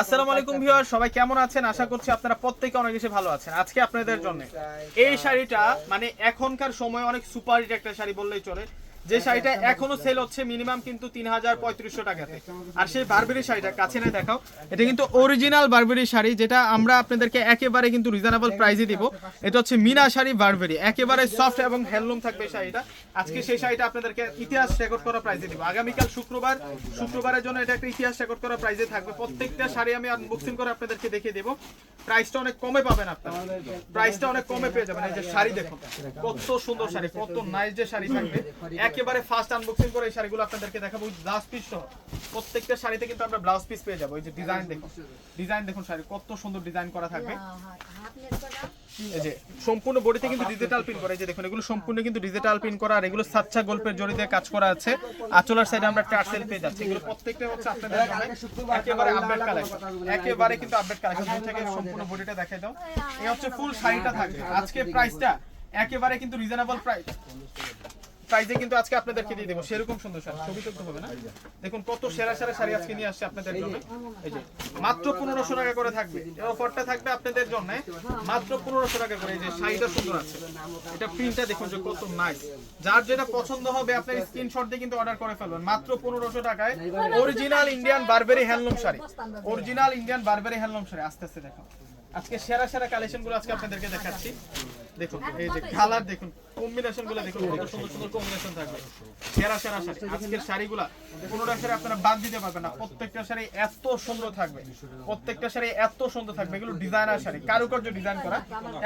আসসালামু আলাইকুম ভিউয়ার সবাই কেমন আছেন? আশা করছি আপনারা প্রত্যেকে অনেক বেশি ভালো আছেন। আজকে আপনাদের জন্য। এই শাড়িটা মানে এখনকার সময় অনেক সুপার হিট একটা শাড়ি বললেই চলে। যে শাড়িটা এখনও সেল হচ্ছে মিনিমাম কিন্তু তিন হাজার পঁয়ত্রিশশো টাকাতে। আর সেই বারবেরি শাড়িটা, কাছে না দেখাও, এটা কিন্তু অরিজিনাল বারবেরি শাড়ি, যেটা আমরা আপনাদেরকে একেবারে কিন্তু রিজনেবল প্রাইসে দিব। এটা হচ্ছে মিনা শাড়ি বারবেরি একেবারে সফট এবং হ্যান্ডলুম থাকবে শাড়িটা। আজকে সেই শাড়িটা আপনাদেরকে ইতিহাস রেকর্ড করা প্রাইসে দিব। আগামীকাল শুক্রবার, শুক্রবারের জন্য এটা একটা ইতিহাস রেকর্ড করা প্রাইসে থাকবে। প্রত্যেকটা শাড়ি আমি আনবক্সিং করে আপনাদেরকে দেখিয়ে দেবো। প্রাইসটা অনেক কমে পাবেন আপনারা। প্রাইসটা অনেক কমে পেয়ে যাবেন। এই যে শাড়ি দেখুন কত সুন্দর শাড়ি কত নাইস যে শাড়ি থাকবে। একেবারে ফার্স্ট আনবক্সিং করে এই শাড়িগুলো আপনাদেরকে দেখাবো। পিস সহ। প্রত্যেকটা শাড়িতে কিন্তু আমরা ব্লাউজ পিস পেয়ে যাব। এই যে ডিজাইন দেখুন। ডিজাইন দেখুন শাড়ি কত সুন্দর ডিজাইন করা থাকবে। এই যে সম্পূর্ণ বডিতে কিন্তু ডিজিটাল পিন করা এই যে দেখুন এগুলো সম্পূর্ণ কিন্তু ডিজিটাল পিন করা আর এগুলো সাচ্চা গল্পের জড়ি দিয়ে কাজ করা আছে। আচলার সাইডে আমরা টার্সেল পেয়ে যাচ্ছি। এগুলো প্রত্যেকটা হচ্ছে আপনাদের একেবারে আপডেট কালেকশন একেবারে কিন্তু আপডেট কালেকশন দুই থেকে সম্পূর্ণ বডিটা দেখাই দাও এই হচ্ছে ফুল শাড়িটা থাকবে। আজকে প্রাইসটা একেবারে কিন্তু রিজনেবল প্রাইস প্রাইসে কিন্তু আজকে আপনাদেরকে দিয়ে দেবো। সেরকম সুন্দর শাড়ি, ছবি তুলতে হবে না? দেখুন কত সেরা সেরা শাড়ি আজকে নিয়ে আসছে আপনাদের জন্য। এই যে, মাত্র পনেরোশো টাকা করে থাকবে। অফারটা থাকবে আপনাদের জন্য। মাত্র পনেরোশো টাকা করে। এই যে, শাড়িটা সুন্দর আছে। এটা প্রিন্টটা দেখুন যে কত নাইস যার যেটা পছন্দ হবে, আপনার স্ক্রিনশট দিয়ে কিন্তু অর্ডার করে ফেলবেন। মাত্র পনেরোশো টাকায় original Indian Burberry handloom sari. Original Indian Burberry handloom sari. আস্তে আস্তে দেখো আজকে সেরা সেরা কালেকশনগুলো আজকে আপনাদেরকে দেখাচ্ছি। দেখুন, এই যে কালার দেখুন কম্বিনেশনগুলো দেখুন, কত সুন্দর সুন্দর কম্বিনেশন থাকবে। সেরা সেরা শাড়ি, আজকের শাড়িগুলা কোনোটা শাড়ি আপনারা বাদ দিতে পারবেন না, প্রত্যেকটা শাড়ি এত সুন্দর থাকবে, প্রত্যেকটা শাড়ি এত সুন্দর থাকবে, এগুলো ডিজাইনার শাড়ি, কারুকার্য ডিজাইন করা,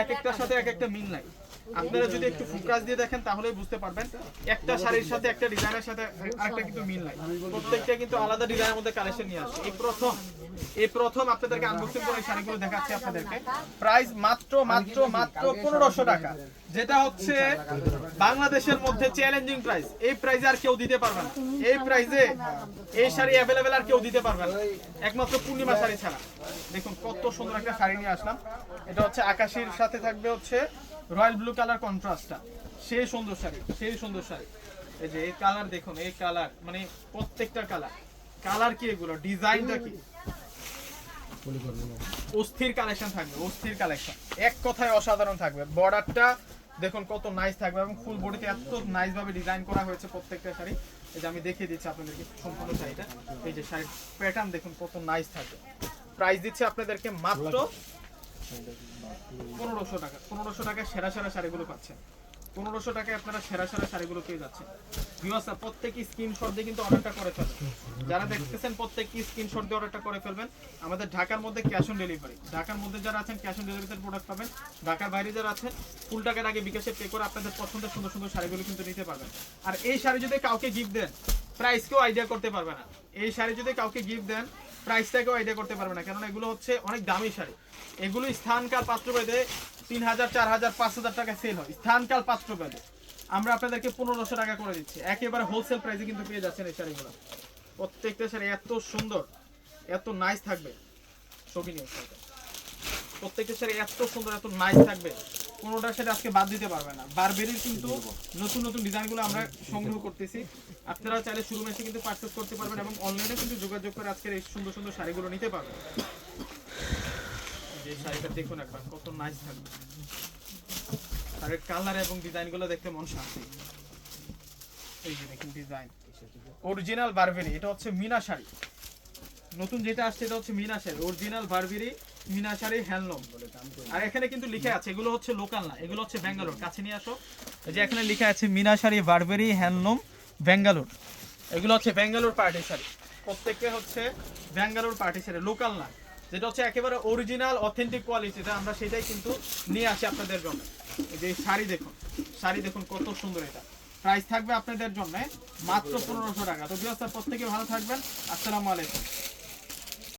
এক একটার সাথে এক একটা মিল নাই। আপনারা যদি একটু ফোকাস দিয়ে দেখেন, তাহলেই বুঝতে পারবেন। একটা শাড়ির সাথে, একটা ডিজাইনের সাথে আরেকটা কিন্তু মিল নাই। প্রত্যেকটা কিন্তু আলাদা ডিজাইনের মধ্যে কালেকশন নিয়ে আসে। এই প্রথম এই প্রথম আপনাদেরকে আনবক্সিং করে এই শাড়িগুলো দেখাচ্ছি আপনাদেরকে। প্রাইস মাত্র মাত্র মাত্র পনেরোশো টাকা। যেটা হচ্ছে বাংলাদেশের মধ্যে চ্যালেঞ্জিং প্রাইস এই প্রাইসে আর কেউ দিতে পারবে না। এই প্রাইসে এই শাড়ি অ্যাভেলেবেল আর কেউ দিতে পারবে না। একমাত্র পূর্ণিমা শাড়ি ছাড়া। দেখুন, কত সুন্দর একটা শাড়ি নিয়ে আসলাম। এটা হচ্ছে আকাশির সাথে থাকবে হচ্ছে রয়্যাল ব্লু কালার কন্ট্রাস্টটা সেই সুন্দর শাড়ি, সেই সুন্দর শাড়ি। এই যে এই কালার দেখুন, এই কালার মানে প্রত্যেকটা কালার কালার কি এগুলো? ডিজাইনটা কি? অস্থির কালেকশন থাকবে, অস্থির কালেকশন এক কথায় অসাধারণ থাকবে। বর্ডারটা দেখুন কত নাইস থাকবে এবং ফুল বডিতে এত নাইস ভাবে ডিজাইন করা হয়েছে প্রত্যেকটা শাড়ি। এই যে আমি দেখিয়ে দিচ্ছি আপনাদেরকে সম্পূর্ণ শাড়িটা। এই যে শাড়ির প্যাটার্ন দেখুন কত নাইস থাকবে। প্রাইস দিচ্ছে আপনাদেরকে মাত্র পনেরোশো টাকা, পনেরোশো টাকায় সেরা সেরা শাড়িগুলো পাচ্ছেন। পনেরোশো টাকায় আপনারা সেরা সেরা শাড়িগুলো পেয়ে যাচ্ছেন। ভিউয়ার্স প্রত্যেকে স্ক্রিনশট দিয়ে কিন্তু অর্ডারটা করে ফেলবেন। যারা দেখতেছেন প্রত্যেকে স্ক্রিনশট দিয়ে অর্ডারটা করে ফেলবেন। আমাদের ঢাকার মধ্যে ক্যাশ অন ডেলিভারি ঢাকার মধ্যে যারা আছেন ক্যাশ অন ডেলিভারিতে প্রোডাক্ট পাবেন। ঢাকার বাইরে যারা আছেন ফুল টাকার আগে বিকাশে পে করে আপনাদের পছন্দের সুন্দর সুন্দর শাড়িগুলো কিন্তু নিতে পারবেন। আর এই শাড়ি যদি কাউকে গিফট দেন প্রাইস কেউ আইডিয়া করতে পারবে না। এই শাড়ি যদি কাউকে গিফট দেন প্রাইসটাকেও আইডিয়া করতে পারবে না। কেননা এগুলো হচ্ছে অনেক দামি শাড়ি। এগুলো স্থানকাল পাত্র বেঁধে তিন হাজার, চার হাজার, পাঁচ হাজার টাকা সেল হয়। স্থানকাল পাত্র বেঁধে আমরা আপনাদেরকে পনেরোশো টাকা করে দিচ্ছি। একেবারে হোলসেল প্রাইসে কিন্তু পেয়ে যাচ্ছেন এই শাড়িগুলো। প্রত্যেকটা শাড়ি এত সুন্দর, এত নাইস থাকবে। ছবি প্রত্যেকটা শাড়ি এত সুন্দর, এত নাইস থাকবে। কোনোটা সেটা আজকে বাদ দিতে পারবে না। বারবেরির কিন্তু নতুন নতুন ডিজাইনগুলো আমরা সংগ্রহ করতেছি। আপনারা চাইলে শুরু এসে কিন্তু পারচেস করতে পারবেন এবং অনলাইনে কিন্তু যোগাযোগ করে আজকের এই সুন্দর সুন্দর শাড়িগুলো নিতে পারবেন। যে শাড়িটা দেখুন একবার কত নাইস থাকবে শাড়ির কালার এবং ডিজাইনগুলো দেখতে মন শান্তি। এই যে দেখুন ডিজাইন অরিজিনাল বারবেরি এটা হচ্ছে মিনা শাড়ি। নতুন যেটা আসছে এটা হচ্ছে Meena sari. Original Burberry Meena sari handloom. আর এখানে কিন্তু লিখে আছে, এগুলো হচ্ছে লোকাল না, এগুলো হচ্ছে ব্যাঙ্গালোর। কাছে নিয়ে আসো। যে এখানে লিখে আছে মিনা শাড়ি বারবেরি হ্যান্ডলুম, ব্যাঙ্গালোর। এগুলো হচ্ছে ব্যাঙ্গালোর পার্টি শাড়ি। প্রত্যেকটা হচ্ছে ব্যাঙ্গালোর পার্টি শাড়ি, লোকাল না। যেটা হচ্ছে একেবারে অরিজিনাল অথেন্টিক কোয়ালিটিটা আমরা সেটাই কিন্তু নিয়ে আসি আপনাদের জন্য। যে শাড়ি দেখুন শাড়ি দেখুন কত সুন্দর এটা। প্রাইস থাকবে আপনাদের জন্য মাত্র পনেরোশো টাকা। তো বিয়স্তার প্রত্যেকে ভালো থাকবেন। আসসালামু আলাইকুম।